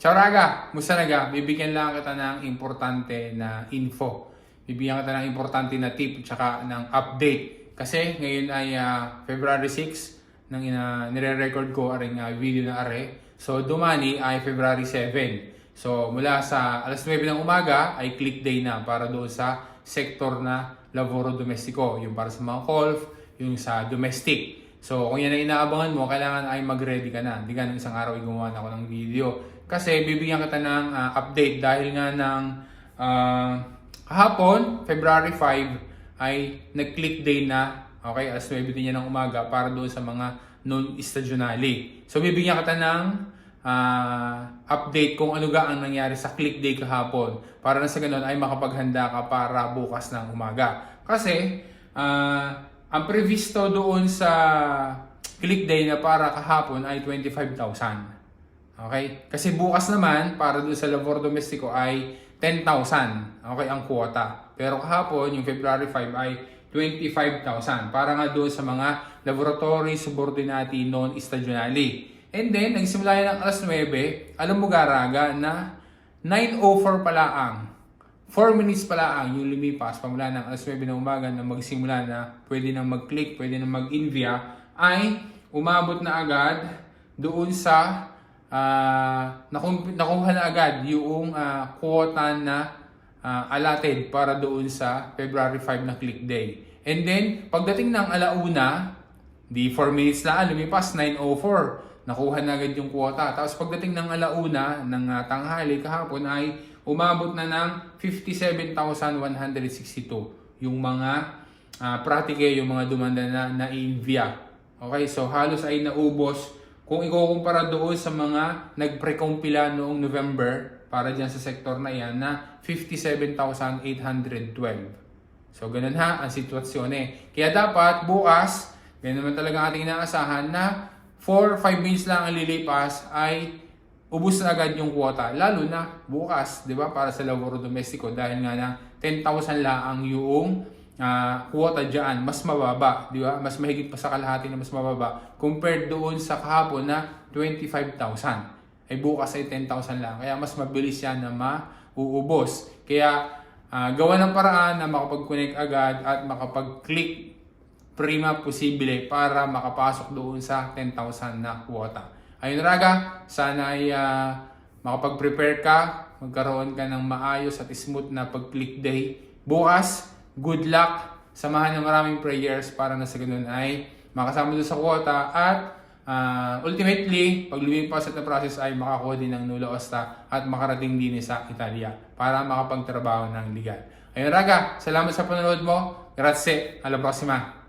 Ciao raga, musta naga? Bibigyan lang kita ng importante na info. Bibigyan kita ng importante na tip tsaka ng update. Kasi ngayon ay ah, February 6 nang ina nire-record ko aring ah, video na are. So dumani ay February 7. So mula sa alas 9 ng umaga ay click day na para doon sa sektor na laboro domestiko, yung para sa mga golf, yung sa domestic. So, kung yan ang inaabangan mo, kailangan ay mag-ready ka na. Hindi ka ng isang araw ay gumawa na ako ng video. Kasi bibigyan kita ng ah, update dahil nga ng ah, kahapon, February 5, ay nag-click day na. Okay, alas 9 din yan ng umaga para doon sa mga non-stagionali. So, bibigyan kita ng ah, update kung ano ga ang nangyari sa click day kahapon para na sa ganun ay makapaghanda ka para bukas ng umaga. Kasi, ah, ang previsto doon sa click day na para kahapon ay 25,000. Okay? Kasi bukas naman, para doon sa labor domestico ay 10,000. Okay, ang quota. Pero kahapon, yung February 5 ay 25,000. Para nga doon sa mga laboratory subordinati non-stagionali. And then, nagsimula yan ng alas 9. Alam mo garaga na 9.04 pala ang 4 minutes pala ang yung lumipas pamula ng alas 9 ng umaga na magsimula na pwede nang mag-click, pwede nang mag-invia ay umabot na agad doon sa ah, naku- nakuha na agad yung ah, quota na ah, allotted para doon sa February 5 na click day. And then, pagdating ng alauna, di 4 minutes na, lumipas 9.04. Nakuha na agad yung quota. Tapos pagdating ng alauna ng ah, tanghali kahapon ay umabot na ng 57,162 yung mga uh, pratike, yung mga dumanda na na-invia. Okay, so halos ay naubos kung ikukumpara doon sa mga nagprecompila noong November para dyan sa sektor na yan na 57,812. So ganun ha ang sitwasyon eh. Kaya dapat bukas, ganun naman talaga ating inaasahan na 4-5 minutes lang ang lilipas ay ubus na agad yung quota. Lalo na bukas, di ba, para sa laboro domestiko dahil nga na 10,000 lang ang yung ah, quota dyan, mas mababa, di ba? Mas mahigit pa sa kalahati na mas mababa compared doon sa kahapon na 25,000. Ay bukas ay 10,000 lang. Kaya mas mabilis yan na mauubos. Kaya ah, gawa ng paraan na makapag-connect agad at makapag-click prima posible para makapasok doon sa 10,000 na quota. Ayun Raga, sana ay ah, makapag-prepare ka, magkaroon ka ng maayos at smooth na pag-click day. Bukas, good luck, samahan ng maraming prayers para na sa ganun ay makasama doon sa quota at ah, ultimately, pag lumipas at na process ay makakuha din ng Nulo Osta at makarating din sa Italia para makapagtrabaho ng legal. Ayun Raga, salamat sa panonood mo. Grazie, alla prossima.